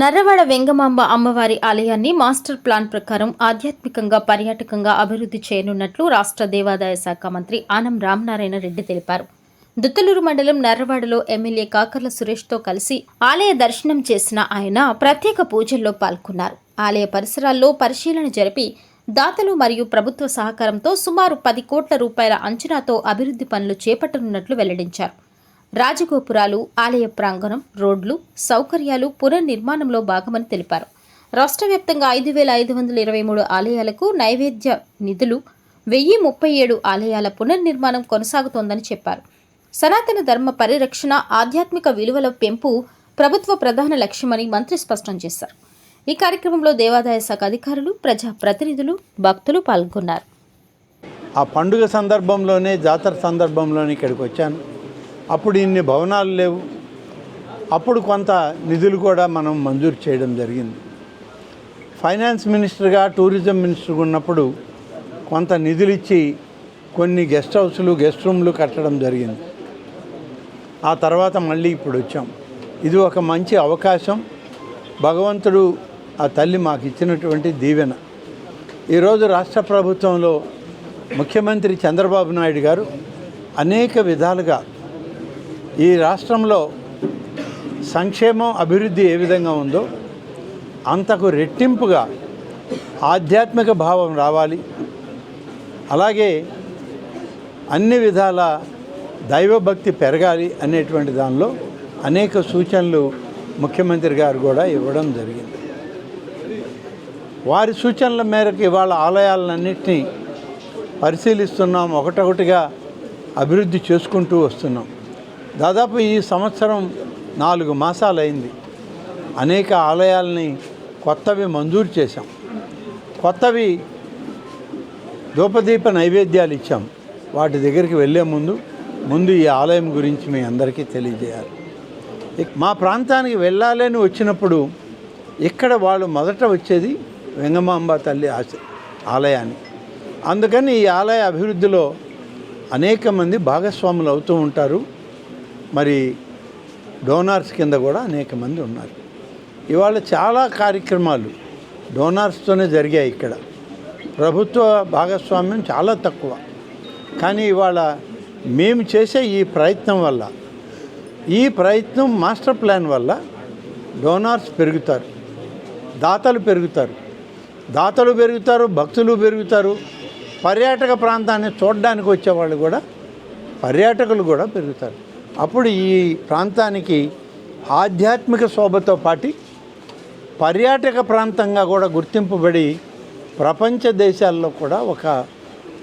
నర్రవాడ వెంగమాంబ అమ్మవారి ఆలయాన్ని master plan ప్రకారం ఆధ్యాత్మికంగా పర్యాటకంగా అభివృద్ధి చేయనున్నట్లు రాష్ట్ర దేవాదాయ శాఖ మంత్రి ఆనం రామనారాయణ రెడ్డి తెలిపారు. దుత్తలూరు మండలం నర్రవాడలో ఎమ్మెల్యే కాకర్ల సురేష్తో కలిసి ఆలయ దర్శనం చేసిన ఆయన ప్రత్యేక పూజల్లో పాల్గొన్నారు. ఆలయ పరిసరాల్లో పరిశీలన జరిపి దాతలు మరియు ప్రభుత్వ సహకారంతో సుమారు పది కోట్ల రూపాయల అంచనాతో అభివృద్ధి పనులు చేపట్టనున్నట్లు వెల్లడించారు. రాజగోపురాలు ఆలయ ప్రాంగణం రోడ్లు సౌకర్యాలు పునర్నిర్మాణంలో భాగమని తెలిపారు. రాష్ట్ర వ్యాప్తంగా ఐదు వేల ఐదు వందల ఇరవై మూడు ఆలయాలకు నైవేద్య నిధులు వెయ్యి ముప్పై ఏడు ఆలయాల పునర్నిర్మాణం కొనసాగుతోందని చెప్పారు. సనాతన ధర్మ పరిరక్షణ ఆధ్యాత్మిక విలువల పెంపు ప్రభుత్వ ప్రధాన లక్ష్యమని మంత్రి స్పష్టం చేశారు. ఈ కార్యక్రమంలో దేవాదాయ శాఖ అధికారులు ప్రజా ప్రతినిధులు భక్తులు పాల్గొన్నారు. ఆ పండుగ సందర్భంలోనే జాతర సందర్భంలోనే ఇక్కడికి వచ్చాను. అప్పుడు ఇన్ని భవనాలు లేవు. అప్పుడు కొంత నిధులు కూడా మనం మంజూరు చేయడం జరిగింది. ఫైనాన్స్ మినిస్టర్గా టూరిజం మినిస్టర్గా ఉన్నప్పుడు కొంత నిధులు ఇచ్చి కొన్ని గెస్ట్ హౌస్లు గెస్ట్ రూమ్లు కట్టడం జరిగింది. ఆ తర్వాత మళ్ళీ ఇప్పుడు వచ్చాం. ఇది ఒక మంచి అవకాశం. భగవంతుడు ఆ తల్లి మాకు ఇచ్చినటువంటి దీవెన. ఈరోజు రాష్ట్ర ప్రభుత్వంలో ముఖ్యమంత్రి చంద్రబాబు నాయుడు గారు అనేక విధాలుగా ఈ రాష్ట్రంలో సంక్షేమం అభివృద్ధి ఏ విధంగా ఉందో అంతకు రెట్టింపుగా ఆధ్యాత్మిక భావం రావాలి. అలాగే అన్ని విధాల దైవభక్తి పెరగాలి అనేటువంటి దానిలో అనేక సూచనలు ముఖ్యమంత్రి గారు కూడా ఇవ్వడం జరిగింది. వారి సూచనల మేరకు ఇవాళ ఆలయాలన్నింటినీ పరిశీలిస్తున్నాం ఒకటొకటిగా అభివృద్ధి చేసుకుంటూ వస్తున్నాం. దాదాపు ఈ సంవత్సరం నాలుగు మాసాలైంది. అనేక ఆలయాల్ని కొత్తవి మంజూరు చేశాం. కొత్తవి ధూపదీప నైవేద్యాలు ఇచ్చాం. వాటి దగ్గరికి వెళ్ళే ముందు ముందు ఈ ఆలయం గురించి మీ అందరికీ తెలియజేయాలి. మా ప్రాంతానికి వెళ్ళాలని వచ్చినప్పుడు ఇక్కడ వాళ్ళు మొదట వచ్చేది వెంగమాంబ తల్లి ఆశ ఆలయాన్ని. అందుకని ఈ ఆలయ అభివృద్ధిలో అనేక మంది భాగస్వాములు అవుతూ ఉంటారు. మరి డోనార్స్ కింద కూడా అనేక మంది ఉన్నారు. ఇవాళ చాలా కార్యక్రమాలు డోనార్స్తోనే జరిగాయి ఇక్కడ. ప్రభుత్వ భాగస్వామ్యం చాలా తక్కువ. కానీ ఇవాళ మేము చేసే ఈ ప్రయత్నం వల్ల ఈ ప్రయత్నం మాస్టర్ ప్లాన్ వల్ల డోనార్స్ పెరుగుతారు. దాతలు పెరుగుతారు. దాతలు పెరుగుతారు భక్తులు పెరుగుతారు. పర్యాటక ప్రాంతాన్ని చూడడానికి వచ్చేవాళ్ళు కూడా పర్యాటకులు కూడా పెరుగుతారు. అప్పుడు ఈ ప్రాంతానికి ఆధ్యాత్మిక శోభతో పాటి పర్యాటక ప్రాంతంగా కూడా గుర్తింపబడి ప్రపంచ దేశాల్లో కూడా ఒక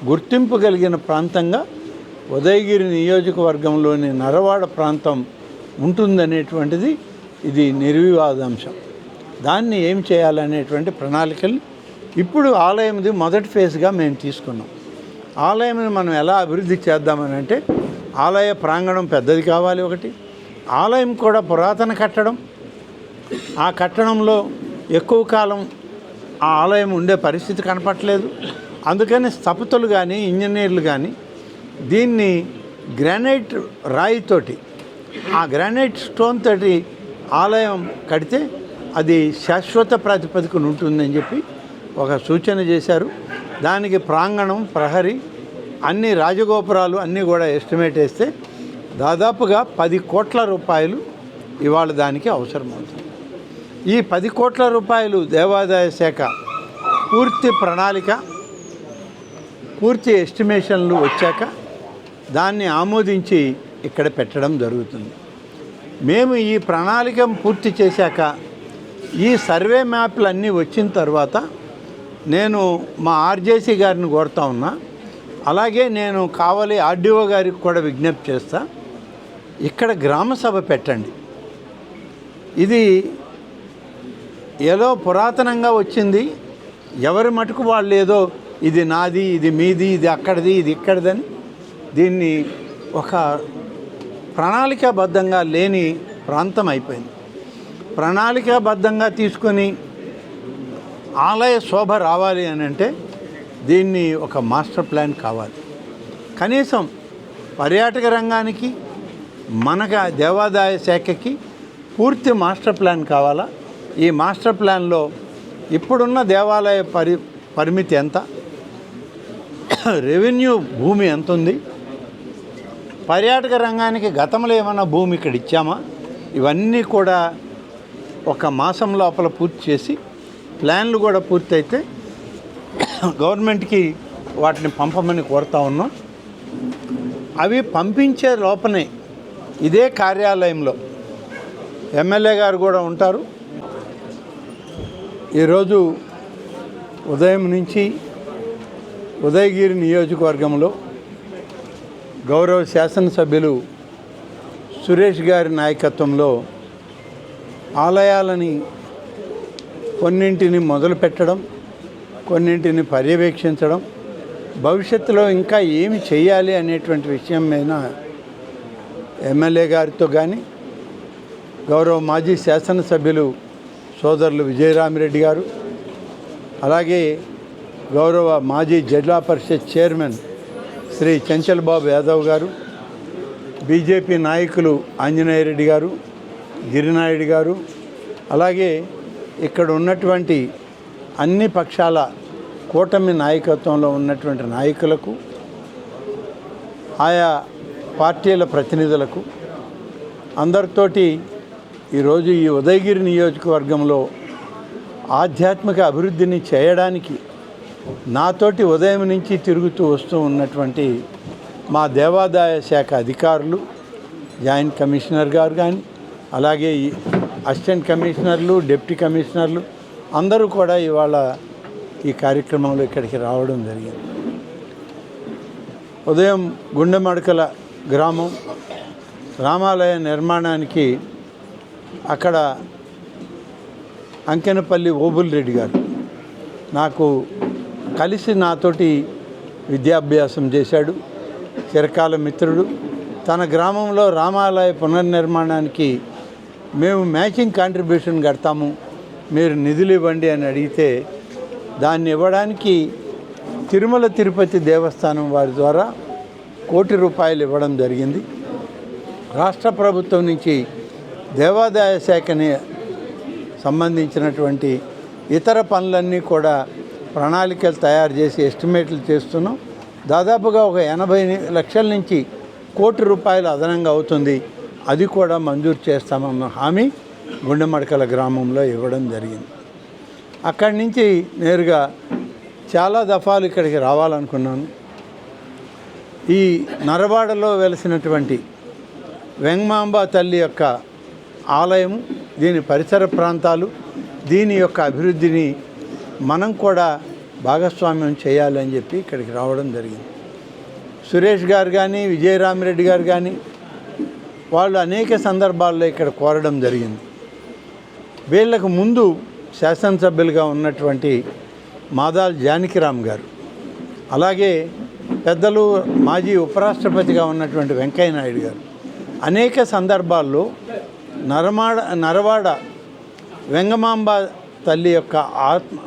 గుర్తింపు కలిగిన ప్రాంతంగా ఉదయగిరి నియోజకవర్గంలోని నరవాడ ప్రాంతం ఉంటుందనేటువంటిది ఇది నిర్వివాదాంశం. దాన్ని ఏం చేయాలనేటువంటి ప్రణాళికలు ఇప్పుడు ఆలయంది మొదటి ఫేజ్గా మేము తీసుకున్నాం. ఆలయంని మనం ఎలా అభివృద్ధి చేద్దామని అంటే ఆలయ ప్రాంగణం పెద్దది కావాలి ఒకటి. ఆలయం కూడా పురాతన కట్టడం. ఆ కట్టడంలో ఎక్కువ కాలం ఆ ఆలయం ఉండే పరిస్థితి కనపట్లేదు అందుకని స్థపతులు కానీ ఇంజనీర్లు కానీ దీన్ని గ్రానైట్ రాయితోటి ఆ గ్రానైట్ స్టోన్ తోటి ఆలయం కడితే అది శాశ్వత ప్రాతిపదికన ఉంటుందని చెప్పి ఒక సూచన చేశారు. దానికి ప్రాంగణం ప్రహరీ అన్ని రాజగోపురాలు అన్నీ కూడా ఎస్టిమేట్ వేస్తే దాదాపుగా పది కోట్ల రూపాయలు ఇవాళ దానికి అవసరమవుతుంది. ఈ పది కోట్ల రూపాయలు దేవాదాయ శాఖ పూర్తి ప్రణాళిక పూర్తి ఎస్టిమేషన్లు వచ్చాక దాన్ని ఆమోదించి ఇక్కడ పెట్టడం జరుగుతుంది. మేము ఈ ప్రణాళిక పూర్తి చేశాక ఈ సర్వే మ్యాప్లు అన్నీ వచ్చిన తర్వాత నేను మా ఆర్జేసీ గారిని కోరుతా ఉన్నా. అలాగే నేను కావాలి ఆర్డీఓ గారికి కూడా విజ్ఞప్తి చేస్తా. ఇక్కడ గ్రామసభ పెట్టండి. ఇది ఏదో పురాతనంగా వచ్చింది. ఎవరి మటుకు వాళ్ళు ఏదో ఇది నాది ఇది మీది ఇది అక్కడిది ఇది ఇక్కడిదని దీన్ని ఒక ప్రణాళికాబద్ధంగా లేని ప్రాంతం అయిపోయింది. ప్రణాళికాబద్ధంగా తీసుకొని ఆలయ శోభ రావాలి అని అంటే దీన్ని ఒక మాస్టర్ ప్లాన్ కావాలి. కనీసం పర్యాటక రంగానికి మనకు దేవాదాయ శాఖకి పూర్తి మాస్టర్ ప్లాన్ కావాలా? ఈ మాస్టర్ ప్లాన్లో ఇప్పుడున్న దేవాలయ పరి పరిమితి ఎంత? రెవెన్యూ భూమి ఎంత ఉంది పర్యాటక రంగానికి గతంలో ఏమైనా భూమి ఇక్కడ ఇచ్చామా? ఇవన్నీ కూడా ఒక మాసం లోపల పూర్తి చేసి ప్లాన్లు కూడా పూర్తయితే గవర్నమెంట్కి వాటిని పంపమని కోరుతా ఉన్నాం. అవి పంపించే లోపనే ఇదే కార్యాలయంలో ఎమ్మెల్యే గారు కూడా ఉంటారు. ఈరోజు ఉదయం నుంచి ఉదయగిరి నియోజకవర్గంలో గౌరవ శాసనసభ్యులు సురేష్ గారి నాయకత్వంలో ఆలయాలని కొన్నింటిని మొదలుపెట్టడం కొన్నింటిని పర్యవేక్షించడం భవిష్యత్తులో ఇంకా ఏమి చేయాలి అనేటువంటి విషయం మీద ఎమ్మెల్యే గారితో కానీ గౌరవ మాజీ శాసనసభ్యులు సోదరులు విజయరామిరెడ్డి గారు అలాగే గౌరవ మాజీ జిల్లా పరిషత్ చైర్మన్ శ్రీ చంచల్ బాబు యాదవ్ గారు బీజేపీ నాయకులు ఆంజనేయరెడ్డి గారు గిరినాయుడు గారు అలాగే ఇక్కడ ఉన్నటువంటి అన్ని పక్షాల కూటమి నాయకత్వంలో ఉన్నటువంటి నాయకులకు ఆయా పార్టీల ప్రతినిధులకు అందరితోటి ఈరోజు ఈ ఉదయగిరి నియోజకవర్గంలో ఆధ్యాత్మిక అభివృద్ధిని చేయడానికి నాతోటి ఉదయం నుంచి తిరుగుతూ వస్తూ ఉన్నటువంటి మా దేవాదాయ శాఖ అధికారులు జాయింట్ కమిషనర్ గారు కానీ అలాగే ఈ అసిస్టెంట్ కమిషనర్లు డిప్యూటీ కమిషనర్లు అందరూ కూడా ఇవాళ ఈ కార్యక్రమంలో ఇక్కడికి రావడం జరిగింది. ఉదయం గుండెమడకల గ్రామం రామాలయ నిర్మాణానికి అక్కడ అంకెనపల్లి ఓబుల్ రెడ్డి గారు నాకు కలిసి నాతోటి విద్యాభ్యాసం చేశాడు. చిరకాల మిత్రుడు. తన గ్రామంలో రామాలయ పునర్నిర్మాణానికి మేము మ్యాచింగ్ కాంట్రిబ్యూషన్ కడతాము మీరు నిధులు ఇవ్వండి అని అడిగితే దాన్ని ఇవ్వడానికి తిరుమల తిరుపతి దేవస్థానం వారి ద్వారా కోటి రూపాయలు ఇవ్వడం జరిగింది. రాష్ట్ర ప్రభుత్వం నుంచి దేవాదాయ శాఖని సంబంధించినటువంటి ఇతర పనులన్నీ కూడా ప్రణాళికలు తయారు చేసి ఎస్టిమేట్లు చేస్తున్నాం. దాదాపుగా ఒక ఎనభై లక్షల నుంచి కోటి రూపాయలు అదనంగా అవుతుంది. అది కూడా మంజూరు చేస్తామన్న హామీ గుండెమడకల గ్రామంలో ఇవ్వడం జరిగింది. అక్కడి నుంచి నేరుగా చాలా దఫాలు ఇక్కడికి రావాలనుకున్నాను. ఈ నరవాడలో వెలిసినటువంటి వెంగమాంబ తల్లి యొక్క ఆలయం దీని పరిసర ప్రాంతాలు దీని యొక్క అభివృద్ధిని మనం కూడా భాగస్వామ్యం చేయాలని చెప్పి ఇక్కడికి రావడం జరిగింది. సురేష్ గారు కానీ విజయరామిరెడ్డి గారు కానీ వాళ్ళు అనేక సందర్భాల్లో ఇక్కడ కోరడం జరిగింది. వీళ్ళకు ముందు శాసనసభ్యులుగా ఉన్నటువంటి మాదాల్ జానకిరామ్ గారు అలాగే పెద్దలు మాజీ ఉపరాష్ట్రపతిగా ఉన్నటువంటి వెంకయ్య నాయుడు గారు. అనేక సందర్భాల్లో నరమాడ నరవాడ వెంగమాంబ తల్లి యొక్క ఆత్మ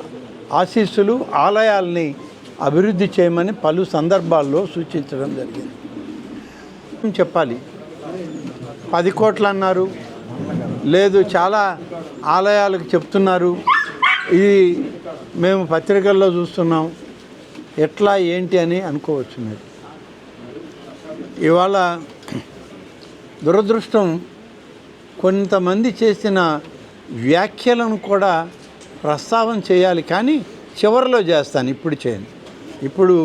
ఆశీస్సులు ఆలయాల్ని అభివృద్ధి చేయమని పలు సందర్భాల్లో సూచించడం జరిగింది. చెప్పాలి. పది కోట్లు అన్నారు. లేదు చాలా ఆలయాలకు చెప్తున్నారు. ఇది మేము పత్రికల్లో చూస్తున్నాం. ఎట్లా ఏంటి అని అనుకోవచ్చు మీరు. ఇవాళ దురదృష్టం కొంతమంది చేసిన వ్యాఖ్యలను కూడా ప్రస్తావన చేయాలి. కానీ చివరిలో చేస్తాను ఇప్పుడు చేయను ఇప్పుడు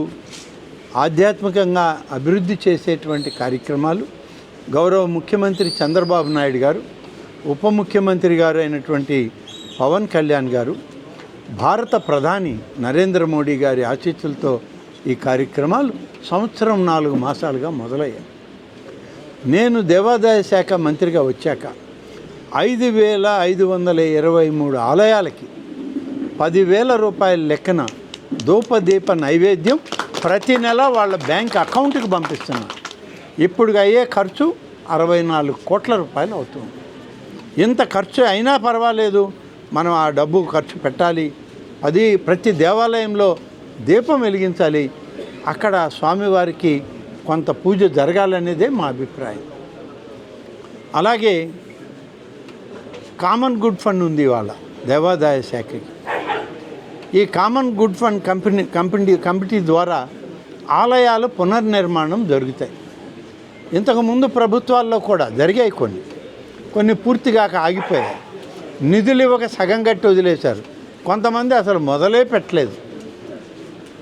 ఆధ్యాత్మికంగా అభివృద్ధి చేసేటువంటి కార్యక్రమాలు గౌరవ ముఖ్యమంత్రి చంద్రబాబు నాయుడు గారు ఉప ముఖ్యమంత్రి గారు అయినటువంటి పవన్ కళ్యాణ్ గారు భారత ప్రధాని నరేంద్ర మోడీ గారి ఆశీస్సులతో ఈ కార్యక్రమాలు సంవత్సరం నాలుగు మాసాలుగా మొదలయ్యాయి. నేను దేవాదాయ శాఖ మంత్రిగా వచ్చాక ఐదు వేల ఐదు వందల ఇరవై మూడు ఆలయాలకి పదివేల రూపాయల లెక్కన ధూపదీప నైవేద్యం ప్రతి నెల వాళ్ళ బ్యాంక్ అకౌంట్కి పంపిస్తున్నాను. ఇప్పుడు అయ్యే ఖర్చు అరవై నాలుగు కోట్ల రూపాయలు అవుతుంది. ఇంత ఖర్చు అయినా పర్వాలేదు మనం ఆ డబ్బు ఖర్చు పెట్టాలి. అది ప్రతి దేవాలయంలో దీపం వెలిగించాలి. అక్కడ స్వామివారికి కొంత పూజ జరగాలనేదే మా అభిప్రాయం. అలాగే కామన్ గుడ్ ఫండ్ ఉంది ఇవాళ దేవాదాయ శాఖకి. ఈ common good fund company company committee ద్వారా ఆలయాలు పునర్నిర్మాణం జరుగుతాయి. ఇంతకుముందు ప్రభుత్వాల్లో కూడా జరిగాయి కొన్ని. కొన్ని పూర్తిగా ఆగిపోయాయి. నిధులు ఇవ్వక సగం కట్టి వదిలేశారు. కొంతమంది అసలు మొదలే పెట్టలేదు.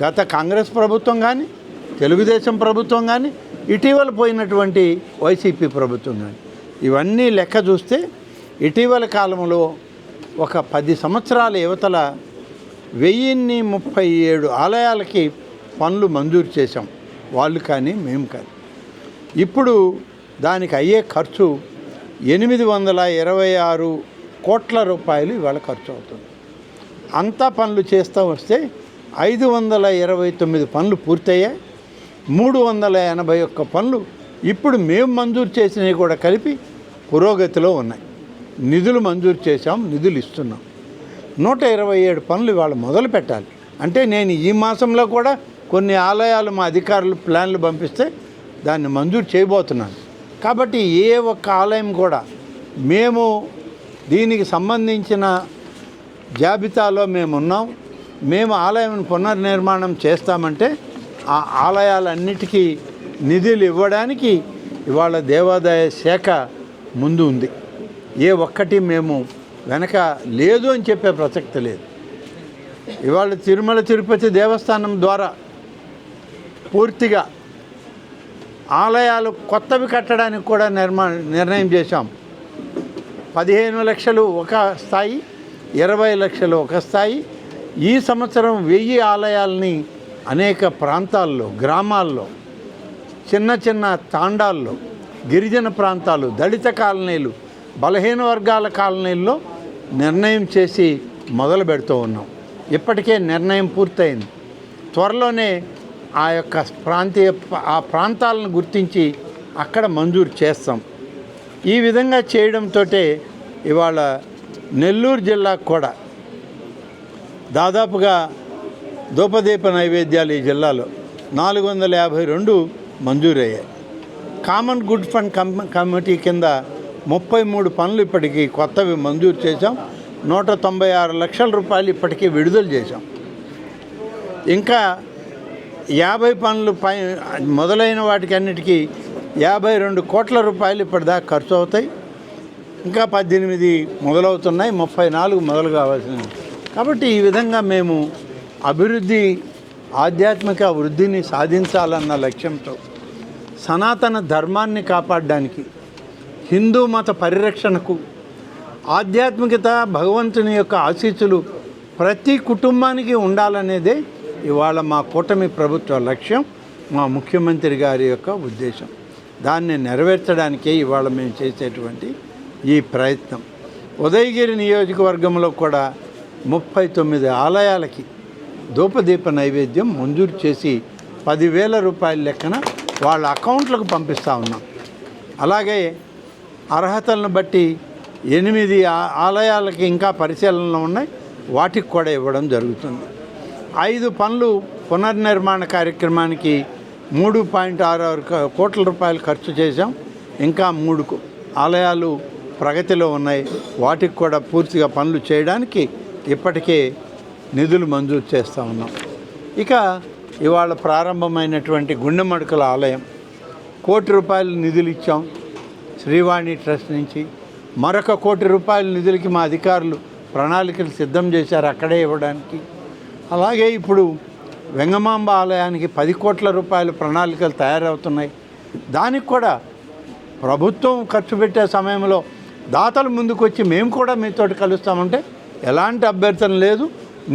గత కాంగ్రెస్ ప్రభుత్వం కానీ తెలుగుదేశం ప్రభుత్వం కానీ ఇటీవల పోయినటువంటి వైసీపీ ప్రభుత్వం కానీ ఇవన్నీ లెక్క చూస్తే ఇటీవల కాలంలో ఒక పది సంవత్సరాల యువతల వెయ్యిన్ని ముప్పై ఏడు ఆలయాలకి పనులు మంజూరు చేశాం. వాళ్ళు కానీ మేము కానీ. ఇప్పుడు దానికి అయ్యే ఖర్చు ఎనిమిది వందల ఇరవై ఆరు కోట్ల రూపాయలు ఇవాళ ఖర్చు అవుతుంది. అంతా పనులు చేస్తూ వస్తే ఐదు వందల ఇరవై తొమ్మిది పనులు పూర్తయ్యాయి. మూడు వందల ఎనభై ఒక్క పనులు ఇప్పుడు మేము మంజూరు చేసినవి కూడా కలిపి పురోగతిలో ఉన్నాయి. నిధులు మంజూరు చేశాం నిధులు ఇస్తున్నాం. నూట ఇరవై ఏడు పనులు ఇవాళ మొదలు పెట్టాలి. అంటే నేను ఈ మాసంలో కూడా కొన్ని ఆలయాలు మా అధికారులు ప్లాన్లు పంపిస్తే దాన్ని మంజూరు చేయబోతున్నాను. కాబట్టి ఏ ఒక్క ఆలయం కూడా మేము దీనికి సంబంధించిన జాబితాలో మేము ఉన్నాం మేము ఆలయం పునర్నిర్మాణం చేస్తామంటే ఆ ఆలయాలన్నిటికీ నిధులు ఇవ్వడానికి ఇవాళ దేవాదాయ శాఖ ముందు ఉంది. ఏ ఒక్కటి మేము వెనక లేదు అని చెప్పే ప్రసక్తి లేదు. ఇవాళ తిరుమల తిరుపతి దేవస్థానం ద్వారా పూర్తిగా ఆలయాలు కొత్తవి కట్టడానికి కూడా నిర్మా నిర్ణయం చేశాం. పదిహేను లక్షలు ఒక స్థాయి ఇరవై లక్షలు ఒక స్థాయి. ఈ సంవత్సరం వెయ్యి ఆలయాల్ని అనేక ప్రాంతాల్లో గ్రామాల్లో చిన్న చిన్న తాండాల్లో గిరిజన ప్రాంతాలు దళిత కాలనీలు బలహీన వర్గాల కాలనీల్లో నిర్ణయం చేసి మొదలు పెడుతూ ఉన్నాం. ఇప్పటికే నిర్ణయం పూర్తయింది. త్వరలోనే ఆ యొక్క ప్రాంతీయ ఆ ప్రాంతాలను గుర్తించి అక్కడ మంజూరు చేస్తాం. ఈ విధంగా చేయడంతో ఇవాళ నెల్లూరు జిల్లాకు కూడా దాదాపుగా ధూపదీప నైవేద్యాలు ఈ జిల్లాలో నాలుగు వందల యాభై రెండు మంజూరయ్యాయి. కామన్ గుడ్ ఫండ్ కమ్ కమిటీ కింద ముప్పై మూడు పనులు ఇప్పటికీ కొత్తవి మంజూరు చేశాం. నూట తొంభై ఆరు లక్షల రూపాయలు ఇప్పటికీ విడుదల చేశాం. ఇంకా యాభై పనులు పై మొదలైన వాటికి అన్నిటికీ యాభై రెండు కోట్ల రూపాయలు ఇప్పటిదాకా ఖర్చు అవుతాయి. ఇంకా పద్దెనిమిది మొదలవుతున్నాయి ముప్పై నాలుగు మొదలు కావాల్సినవి. కాబట్టి ఈ విధంగా మేము అభివృద్ధి ఆధ్యాత్మిక వృద్ధిని సాధించాలన్న లక్ష్యంతో సనాతన ధర్మాన్ని కాపాడడానికి హిందూ మత పరిరక్షణకు ఆధ్యాత్మికత భగవంతుని యొక్క ఆశీస్సులు ప్రతి కుటుంబానికి ఉండాలనేదే ఇవాళ మా కూటమి ప్రభుత్వ లక్ష్యం మా ముఖ్యమంత్రి గారి యొక్క ఉద్దేశం. దాన్ని నెరవేర్చడానికే ఇవాళ మేము చేసేటువంటి ఈ ప్రయత్నం. ఉదయగిరి నియోజకవర్గంలో కూడా ముప్పై తొమ్మిది ఆలయాలకి ధూపదీప నైవేద్యం మంజూరు చేసి పదివేల రూపాయల లెక్కన వాళ్ళ అకౌంట్లకు పంపిస్తూ ఉన్నాం. అలాగే అర్హతలను బట్టి ఎనిమిది ఆలయాలకి ఇంకా పరిశీలనలో ఉన్నాయి. వాటికి కూడా ఇవ్వడం జరుగుతుంది. ఐదు పనులు పునర్నిర్మాణ కార్యక్రమానికి మూడు పాయింట్ ఆరు ఆరు కోట్ల రూపాయలు ఖర్చు చేశాం. ఇంకా మూడు ఆలయాలు ప్రగతిలో ఉన్నాయి. వాటికి కూడా పూర్తిగా పనులు చేయడానికి ఇప్పటికే నిధులు మంజూరు చేస్తూ ఉన్నాం. ఇక ఇవాళ ప్రారంభమైనటువంటి గుండెమడుకల ఆలయం. కోటి రూపాయలు నిధులు ఇచ్చాం శ్రీవాణి ట్రస్ట్ నుంచి. మరొక కోటి రూపాయల నిధులకి మా అధికారులు ప్రణాళికలు సిద్ధం చేశారు అక్కడే ఇవ్వడానికి. అలాగే ఇప్పుడు వెంగమాంబ ఆలయానికి పది కోట్ల రూపాయల ప్రణాళికలు తయారవుతున్నాయి. దానికి కూడా ప్రభుత్వం ఖర్చు పెట్టే సమయంలో దాతలు ముందుకొచ్చి మేము కూడా మీతోటి కలుస్తామంటే ఎలాంటి అభ్యర్థన లేదు.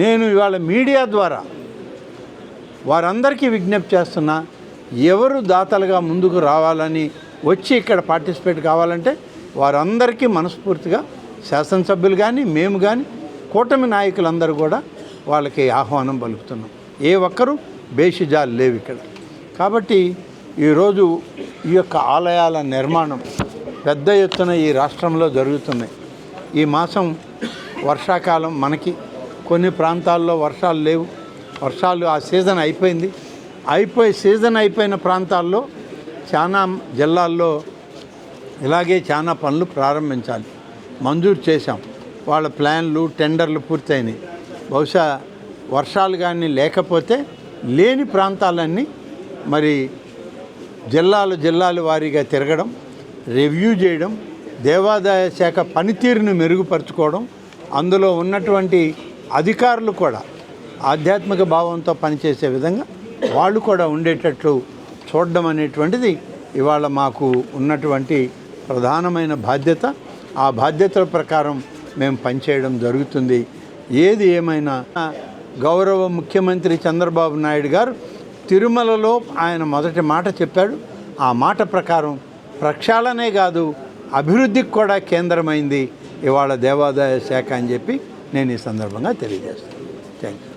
నేను ఇవాళ మీడియా ద్వారా వారందరికీ విజ్ఞప్తి చేస్తున్నా ఎవరు దాతలుగా ముందుకు రావాలని వచ్చి ఇక్కడ పార్టిసిపేట్ కావాలంటే వారందరికీ మనస్ఫూర్తిగా శాసనసభ్యులు కానీ మేము కానీ కూటమి నాయకులందరూ కూడా వాళ్ళకి ఆహ్వానం పలుకుతున్నాం. ఏ ఒక్కరూ బేషిజాలు లేవు ఇక్కడ. కాబట్టి ఈరోజు ఈ యొక్క ఆలయాల నిర్మాణం పెద్ద ఎత్తున ఈ రాష్ట్రంలో జరుగుతున్నాయి ఈ మాసం వర్షాకాలం మనకి కొన్ని ప్రాంతాల్లో వర్షాలు లేవు. వర్షాలు ఆ సీజన్ అయిపోయింది. అయిపోయి సీజన్ అయిపోయిన ప్రాంతాల్లో చాలా జిల్లాల్లో ఇలాగే చాలా పనులు ప్రారంభించాలి. మంజూరు చేశాం. వాళ్ళ ప్లాన్లు టెండర్లు పూర్తయినాయి. బహుశా వర్షాలు కానీ లేకపోతే లేని ప్రాంతాలన్నీ మరి జిల్లాలు జిల్లాలు వారీగా తిరగడం రివ్యూ చేయడం దేవాదాయ శాఖ పనితీరును మెరుగుపరుచుకోవడం అందులో ఉన్నటువంటి అధికారులు కూడా ఆధ్యాత్మిక భావంతో పనిచేసే విధంగా వాళ్ళు కూడా ఉండేటట్లు చూడడం అనేటువంటిది ఇవాళ మాకు ఉన్నటువంటి ప్రధానమైన బాధ్యత. ఆ బాధ్యతల ప్రకారం మేము పనిచేయడం జరుగుతుంది. ఏది ఏమైనా గౌరవ ముఖ్యమంత్రి చంద్రబాబు నాయుడు గారు తిరుమలలో ఆయన మొదటి మాట చెప్పాడు. ఆ మాట ప్రకారం ప్రక్షాళనే కాదు అభివృద్ధికి కూడా కేంద్రమైంది ఇవాళ దేవాదాయ శాఖ అని చెప్పి నేను ఈ సందర్భంగా తెలియజేస్తాను. Thank you